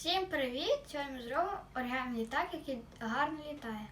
Всім привіт! Сьогодні ми зробимо оригамі літак, який гарно літає.